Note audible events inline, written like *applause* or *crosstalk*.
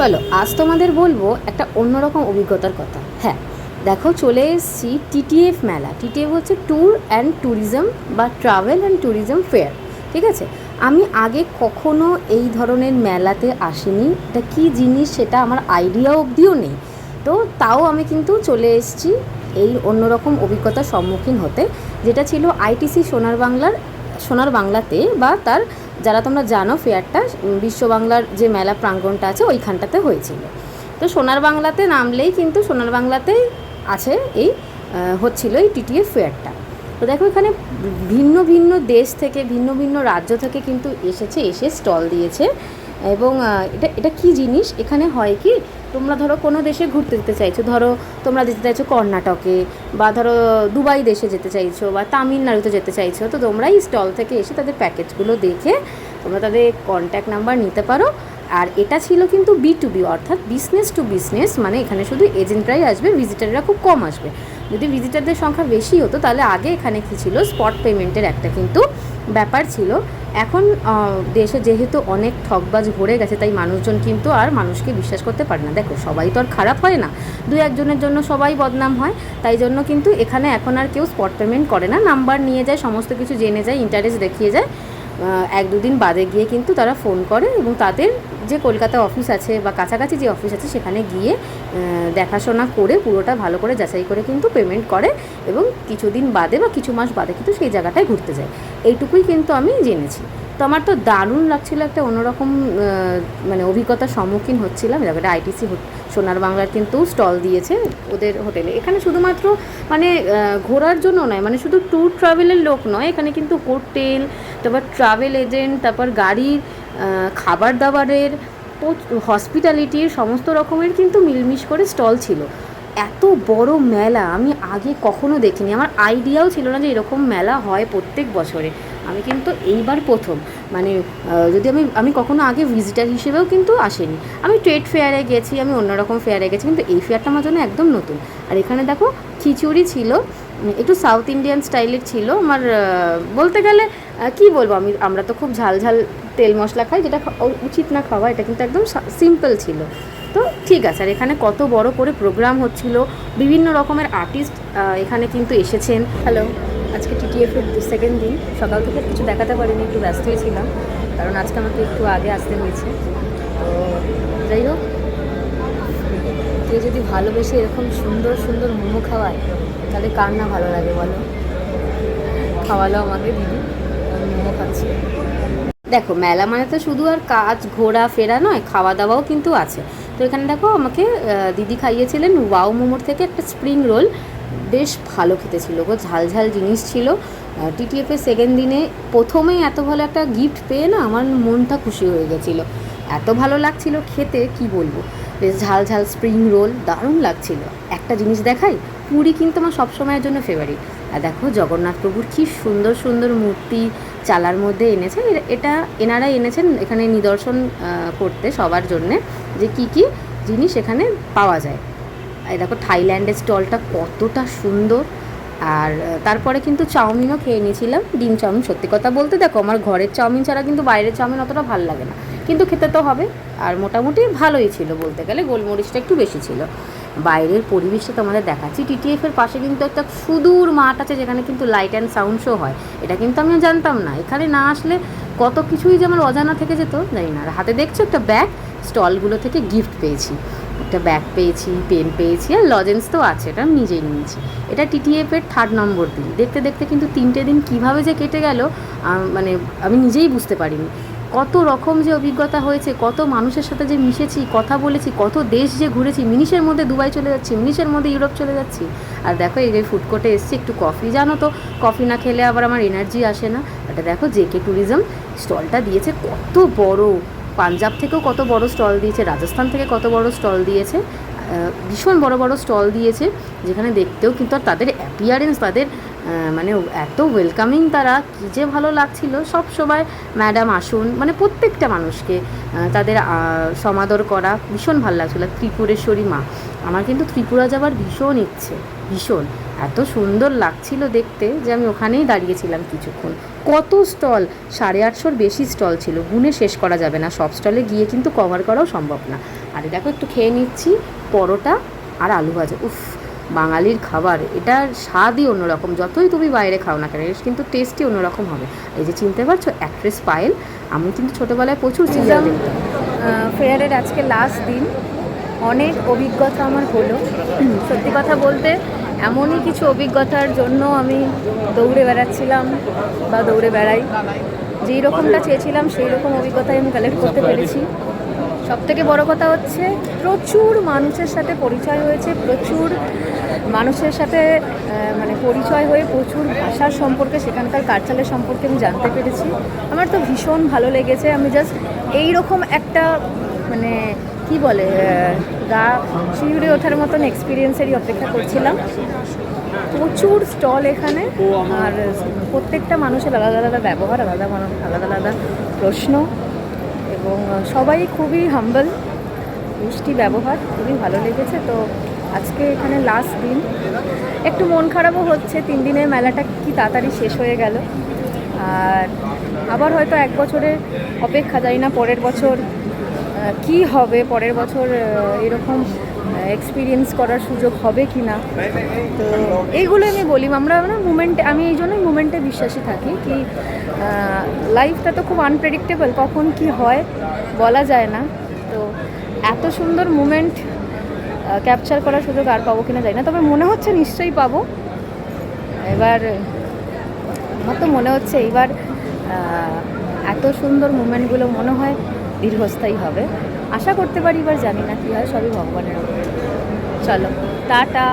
চলো, আজ তোমাদের বলব একটা অন্যরকম অভিজ্ঞতার কথা। হ্যাঁ দেখো, চলে এসেছি টিটিএফ মেলা। টিটিএফ হচ্ছে ট্যুর অ্যান্ড ট্যুরিজম বা ট্রাভেল অ্যান্ড ট্যুরিজম ফেয়ার ঠিক আছে? আমি আগে কখনো এই ধরনের মেলাতে আসিনি। এটা কী জিনিস সেটা আমার আইডিয়া অবধিও নেই। তো তাও আমি কিন্তু চলে এসেছি এই অন্যরকম অভিজ্ঞতার সম্মুখীন হতে, যেটা ছিল আইটিসি সোনার বাংলার, সোনার বাংলাতে বা তার যারা তোমরা জানো, ফেয়ারটা বিশ্ব বাংলার যে মেলা প্রাঙ্গণটা আছে, ওইখানটাতে হয়েছিল। তো সোনার বাংলাতে নামলেই কিন্তু সোনার বাংলাতেই আছে এই হচ্ছিল এই টিটিএ ফেয়ারটা। তো দেখো এখানে ভিন্ন ভিন্ন দেশ থেকে, ভিন্ন ভিন্ন রাজ্য থেকে কিন্তু এসেছে, এসে স্টল দিয়েছে। এবং এটা এটা কি জিনিস? এখানে হয় কি তোমরা ধরো কোনো দেশে ঘুরতে যেতে চাইছো, ধরো তোমরা যেতে চাইছো কর্ণাটকে বা ধরো দুবাই দেশে যেতে চাইছো বা তামিলনাড়ুতে যেতে চাইছো, তো তোমরা এই স্টল থেকে এসে তাদের প্যাকেজগুলো দেখে তোমরা তাদের কন্ট্যাক্ট নাম্বার নিতে পারো। আর এটা ছিল কিন্তু বি টু বি অর্থাৎ বিজনেস টু বিজনেস মানে এখানে শুধু এজেন্টরাই আসবে ভিজিটাররা খুব কম আসবে। যদি ভিজিটারদের সংখ্যা বেশি হতো, তাহলে আগে এখানে কী ছিল? স্পট পেমেন্টের একটা কিন্তু ব্যাপার ছিল। এখন দেশে যেহেতু অনেক ঠকবাজ ভরে গেছে, তাই মানুষজন কিন্তু আর মানুষকে বিশ্বাস করতে পারে না। দেখো, সবাই তো আর খারাপ হয় না। দু একজনের জন্য সবাই বদনাম হয়। তাই জন্য কিন্তু এখানে এখন আর কেউ স্পট পেমেন্ট করে না। নাম্বার নিয়ে যায়, সমস্ত কিছু জেনে যায় ইন্টারেস্ট দেখিয়ে যায়। এক দুদিন বাদে গিয়ে কিন্তু তারা ফোন করে এবং তাদের যে কলকাতা অফিস আছে বা কাছাকাছি যে অফিস আছে সেখানে গিয়ে দেখাশোনা করে পুরোটা ভালো করে যাচাই করে কিন্তু পেমেন্ট করে এবং কিছুদিন বাদে বা কিছু মাস বাদে কিন্তু সেই জায়গাটায় ঘুরতে যায়। এইটুকুই কিন্তু আমি জেনেছি। তো আমার তো দারুণ লাগছিল একটা অন্যরকম মানে অভিজ্ঞতার সম্মুখীন হচ্ছিলাম। জায়গাটা আইটিসি সোনার বাংলার কিন্তু স্টল দিয়েছে ওদের হোটেলে। এখানে শুধুমাত্র মানে ঘোরার জন্য নয় মানে শুধু ট্যুর ট্রাভেলের লোক নয়, এখানে কিন্তু হোটেল, তারপর ট্রাভেল এজেন্ট তারপর গাড়ির খাবার দাবারের হসপিটালিটির সমস্ত রকমের কিন্তু মিলমিশ করে স্টল ছিল। এত বড় মেলা, আমি আগে কখনো দেখিনি। আমার আইডিয়াও ছিল না যে এরকম মেলা হয় প্রত্যেক বছরে। আমি কিন্তু এইবার প্রথম। মানে যদি আমি আমি কখনো আগে ভিজিটার হিসেবেও কিন্তু আসেনি। আমি ট্রেড ফেয়ারে গেছি, আমি অন্যরকম ফেয়ারে গেছি, কিন্তু এই ফেয়ারটা আমার জন্য একদম নতুন। আর এখানে দেখো, খিচুড়ি ছিল একটু সাউথ ইন্ডিয়ান স্টাইলের ছিল, আমার বলতে গেলে কি বলব আমি, আমরা তো খুব ঝাল ঝাল তেল মশলা খাই, যেটা উচিত না খাওয়া, এটা কিন্তু একদম সিম্পল ছিল। তো ঠিক আছে, আর এখানে কত বড় করে প্রোগ্রাম হচ্ছিল, বিভিন্ন রকমের আর্টিস্ট এখানে কিন্তু এসেছেন। হ্যালো আজকে টিটিএফ এর সেকেন্ড দিন। সকাল থেকে কিছু দেখাতে পারিনি, একটু ব্যস্ত হয়েছিলাম কারণ আজকে আমাকে একটু আগে আসতে হয়েছে। তো যাই হোক কেউ যদি ভালোবেসে এরকম সুন্দর সুন্দর মোমো খাওয়ায়, তাহলে কার না ভালো লাগে বলো? খাওয়ালো আমাকে দিদি মোমো খাচ্ছি। দেখো, মেলা মানে তো শুধু আর কাজ, ঘোরা, ফেরা নয়, খাওয়া দাওয়াও কিন্তু আছে। তো এখানে দেখো, আমাকে দিদি খাইয়েছিলেন ওয়াও মোমোর থেকে একটা স্প্রিং রোল বেশ ভালো খেতে ছিল গো ঝাল ঝাল জিনিস ছিল। টিটিএফের সেকেন্ড দিনে প্রথমেই এত ভালো একটা গিফট পেয়ে না আমার মনটা খুশি হয়ে গেছিল। এত ভালো লাগছিল খেতে, কি বলব? বেশ ঝাল ঝাল স্প্রিং রোল দারুণ লাগছিল। একটা জিনিস দেখাই, পুরী কিন্তু আমার সবসময়ের জন্য ফেভারিট আর দেখো, জগন্নাথ প্রভুর কি সুন্দর সুন্দর মূর্তি চালার মধ্যে এনেছে। এটা এনারা এনেছেন এখানে নিদর্শন করতে সবার জন্যে যে কি কি জিনিস এখানে পাওয়া যায়। এই দেখো থাইল্যান্ডের স্টলটা কতটা সুন্দর। আর তারপরে কিন্তু চাউমিনও খেয়ে নিয়েছিলাম, ডিম চাউমিন। সত্যি কথা বলতে দেখো, আমার ঘরের চাউমিন ছাড়া কিন্তু বাইরের চাউমিন অতটা ভালো লাগে না। কিন্তু খেতে তো হবে, আর মোটামুটি ভালোই ছিল বলতে গেলে, গোলমরিচটা একটু বেশি ছিল। বাইরের পরিবেশটা তোমাদের দেখাচ্ছি টিটিএফের পাশে কিন্তু একটা সুদূর মাঠ আছে, যেখানে কিন্তু লাইট অ্যান্ড সাউন্ড শো হয়। এটা কিন্তু আমিও জানতাম না, এখানে না আসলে কত কিছুই যে আমার অজানা থেকে যেত, জানি না। আর হাতে দেখছ একটা ব্যাগ স্টলগুলো থেকে গিফট পেয়েছি। একটা ব্যাগ পেয়েছি, পেন পেয়েছি, আর লজেন্স তো আছে, এটা আমি নিজেই নিয়েছি। এটা টিটিএফ এর থার্ড নম্বর দিন। দেখতে দেখতে কিন্তু তিনটে দিন কীভাবে যে কেটে গেল মানে আমি নিজেই বুঝতে পারিনি। কত রকম যে অভিজ্ঞতা হয়েছে, কত মানুষের সাথে যে মিশেছি, কথা বলেছি, কত দেশ যে ঘুরেছি, মিনিশের মধ্যে দুবাই চলে যাচ্ছি, মিনিশের মধ্যে ইউরোপ চলে যাচ্ছি। আর দেখো, এই যে ফুড কোর্টে এসছি, একটু কফি জানো তো কফি না খেলে আবার আমার এনার্জি আসে না। এটা দেখো জেকে ট্যুরিজম স্টলটা দিয়েছে কত বড়। পাঞ্জাব থেকেও কত বড় স্টল দিয়েছে, রাজস্থান থেকে কত বড় স্টল দিয়েছে ভীষণ বড় বড় স্টল দিয়েছে, যেখানে দেখতেও কিন্তু আর তাদের অ্যাপিয়ারেন্স তাদের মানে এত ওয়েলকামিং তারা, কী যে ভালো লাগছিল। সব সময় ম্যাডাম আসুন মানে প্রত্যেকটা মানুষকে তাদের সমাদর করা ভীষণ ভালো লাগছিল। ত্রিপুরেশ্বরী মা, আমার কিন্তু ত্রিপুরা যাবার ভীষণ ইচ্ছে, ভীষণ। এত সুন্দর লাগছিল দেখতে যে আমি ওখানেই দাঁড়িয়েছিলাম কিছুক্ষণ। কত স্টল সাড়ে আটশোর বেশি স্টল ছিল, গুনে শেষ করা যাবে না, সব স্টলে গিয়ে কিন্তু কভার করাও সম্ভব না। আরে দেখো, একটু খেয়ে নিচ্ছি, পরোটা আর আলু ভাজা, উফ। বাঙালির খাবার এটার স্বাদই অন্যরকম। যতই তুমি বাইরে খাও না কেন কিন্তু টেস্টই অন্যরকম হবে। এই যে চিনতে পারছ অ্যাক্ট্রেস পায়েল আমি কিন্তু ছোটোবেলায় প্রচুর সিরিয়াল দেখতাম। ফেয়ারের আজকে লাস্ট দিন। অনেক অভিজ্ঞতা আমার হলো। *clears throat* সত্যি কথা বলতে এমনই কিছু অভিজ্ঞতার জন্য আমি দৌড়ে বেড়াচ্ছিলাম বা দৌড়ে বেড়াই। যেই রকমটা চেয়েছিলাম সেই রকম অভিজ্ঞতাই আমি কালেক্ট করতে পেরেছি। সব থেকে বড় কথা হচ্ছে প্রচুর মানুষের সাথে পরিচয় হয়েছে, প্রচুর মানুষের সাথে মানে পরিচয় হয়ে প্রচুর ভাষার সম্পর্কে, সেখানকার কালচারের সম্পর্কে আমি জানতে পেরেছি। আমার তো ভীষণ ভালো লেগেছে, আমি জাস্ট এই রকম একটা মানে কি বলে গা শিউরে ওঠার মতন এক্সপিরিয়েন্সেরই অপেক্ষা করছিলাম। প্রচুর স্টল এখানে, আর প্রত্যেকটা মানুষের আলাদা আলাদা ব্যবহার, আলাদা আলাদা আলাদা প্রশ্ন। এবং সবাই খুবই হাম্বল মিষ্টি ব্যবহার, খুবই ভালো লেগেছে। তো আজকে এখানে লাস্ট দিন। একটু মন খারাপও হচ্ছে, তিন দিনের মেলাটা কি তাড়াতাড়ি শেষ হয়ে গেল। আর আবার হয়তো এক বছরের অপেক্ষা, জানি না পরের বছর কি হবে, পরের বছর এরকম এক্সপিরিয়েন্স করার সুযোগ হবে কি না তো এইগুলো আমি বলি, আমরা না মুমেন্টে আমি এই জন্যই মুমেন্টে বিশ্বাসী থাকি কি লাইফটা তো খুব আনপ্রেডিক্টেবল কখন কি হয় বলা যায় না। তো এত সুন্দর মুমেন্ট ক্যাপচার করার সুযোগ আর পাবো কিনা জানি না, তবে মনে হচ্ছে নিশ্চয়ই পাবো। এবার, আমার তো মনে হচ্ছে এইবার এত সুন্দর মুমেন্টগুলো মনে হয় দীর্ঘস্থায়ী হবে। আশা করতে পারি এবার জানি না কী হয় সবই ভগবানের ওপরে চলো টাটা।